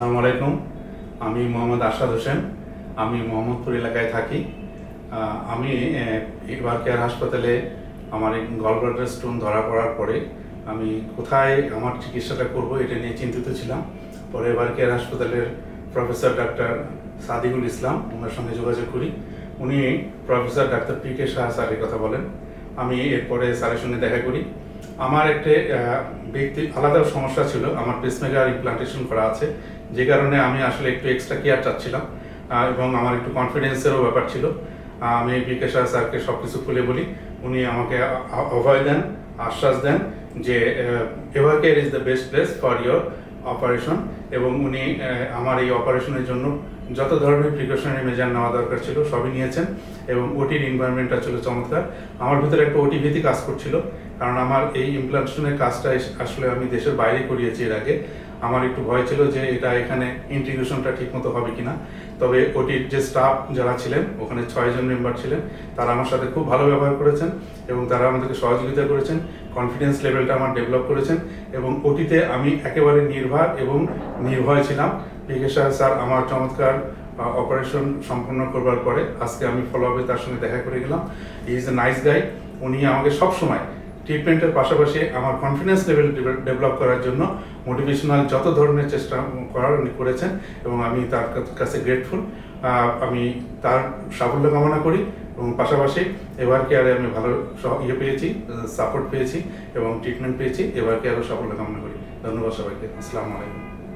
আসসালামু আলাইকুম। আমি মোহাম্মদ আসাদ হোসেন। আমি মোহাম্মদপুর এলাকায় থাকি। আমি এবার কেয়ার হাসপাতালে আমার গলব্লাডার স্টোন ধরা পড়ার পরে আমি কোথায় আমার চিকিৎসাটা করব এটা নিয়ে চিন্তিত ছিলাম। পরে এবার কেয়ার হাসপাতালের প্রফেসর ডাক্তার সাদিকুল ইসলাম, ওনার সঙ্গে যোগাযোগ করি। উনি professor doctor P K Shah স্যারের কথা বলেন। আমি এরপরে স্যারের সঙ্গে দেখা করি। আমার একটা ব্যক্তি আলাদা সমস্যা ছিল। আমার পেসমেকার ইমপ্লান্টেশন করা আছে। যে কারণে আমি আসলে একটু এক্সট্রা কেয়ার চাচ্ছিলাম এবং আমার একটু কনফিডেন্সেরও ব্যাপার ছিল। আমি বিকেশা স্যারকে সব কিছু খুলে বলি, উনি আমাকে অভয় দেন, আশ্বাস দেন যে Evercare is the best place for your operation এবং উনি আমার এই অপারেশনের জন্য যত ধরনের প্রিকশনারি মেজার নেওয়া দরকার ছিল, সবই নিয়েছেন, এবং ওটির এনভায়রনমেন্টটা ছিল চমৎকার। আমার ভিতরে একটা ওটি ভীতি কাজ করছিল, কারণ আমার এই ইমপ্লান্টেশনের কাজটা আসলে আমি দেশের বাইরে করিয়েছি এর আগে। আমার একটু ভয় ছিল যে এটা এখানে ইন্টিগ্রেশনটা ঠিকমতো হবে কিনা। তবে ওটির যে স্টাফ যারা ছিলেন, ওখানে ছয়জন মেম্বার ছিলেন, তারা আমার সাথে খুব ভালো ব্যবহার করেছেন এবং তারা আমাদেরকে সহযোগিতা করেছেন কনফিডেন্স লেভেলটা আমার ডেভেলপ করেছেন এবং ওটিতে আমি একেবারে নির্ভর এবং নির্ভয় ছিলাম। বিকেশ স্যার আমার চমৎকার অপারেশন সম্পন্ন করবার পরে আজকে আমি ফলো আপে তার সঙ্গে দেখা করে গেলাম। ইজ এ নাইস গাই উনি আমাকে সবসময় ট্রিটমেন্টের পাশাপাশি আমার কনফিডেন্স লেভেল ডেভেলপ করার জন্য মোটিভেশনাল যত ধরনের চেষ্টা করার উনি করেছেন এবং আমি তার কাছে গ্রেটফুল আমি তার সাফল্য কামনা করি এবং পাশাপাশি এবার কেয়ারে আমি ভালো ইয়ে পেয়েছি সাপোর্ট পেয়েছি এবং ট্রিটমেন্ট পেয়েছি, এবার কেয়ারও সাফল্য কামনা করি। ধন্যবাদ সবাইকে। আসসালামু আলাইকুম।